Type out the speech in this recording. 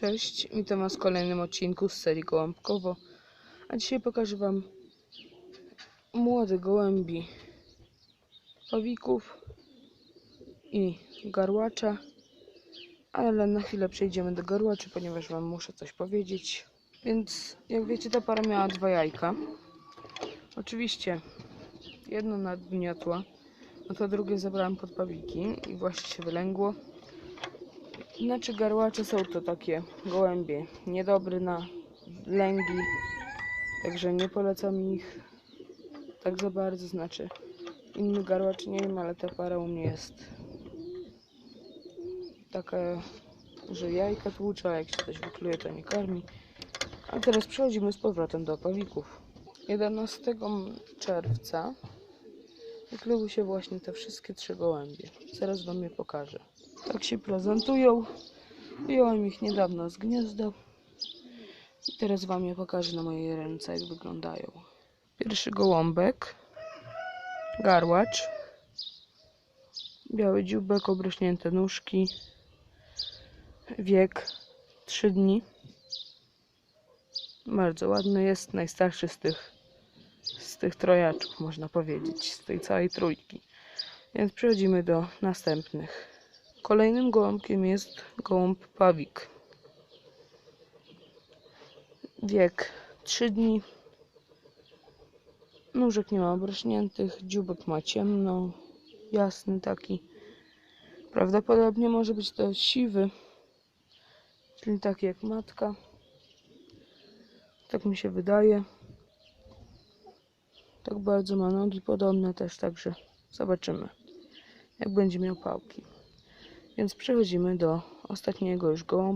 Cześć, witam Was w kolejnym odcinku z serii Gołąbkowo. A dzisiaj pokażę Wam młode gołębi pawików i garłacza. Ale na chwilę przejdziemy do garłaczy, ponieważ Wam muszę coś powiedzieć. Więc jak wiecie, ta para miała dwa jajka. Oczywiście jedno nadgniotła, no to drugie zabrałem pod pawiki i właśnie się wylęgło. Znaczy garłacze są to takie gołębie niedobre na lęgi, także nie polecam ich tak za bardzo, znaczy inny garłacz nie wiem, ale ta para u mnie jest taka, że jajka tłucze, a jak się coś wykluje to nie karmi. A teraz przechodzimy z powrotem do pawików. 11 czerwca wykluły się właśnie te wszystkie trzy gołębie. Zaraz wam je pokażę. Tak się prezentują. Wyjąłem ich niedawno z gniazda. I teraz wam je pokażę na mojej ręce, jak wyglądają. Pierwszy gołąbek. Garłacz. Biały dziubek, obrośnięte nóżki. Wiek 3 dni. Bardzo ładny jest, najstarszy z tych, z tych trojaczków, można powiedzieć, z tej całej trójki. Więc przechodzimy do następnych. Kolejnym gołąbkiem jest gołąb pawik. Wiek 3 dni. Nóżek nie ma obrośniętych, dziubek ma ciemno, jasny taki. Prawdopodobnie może być to siwy, czyli taki jak matka. Tak mi się wydaje. Tak bardzo ma nogi podobne też, także zobaczymy, jak będzie miał pałki. Więc przechodzimy do ostatniego już gołąbka.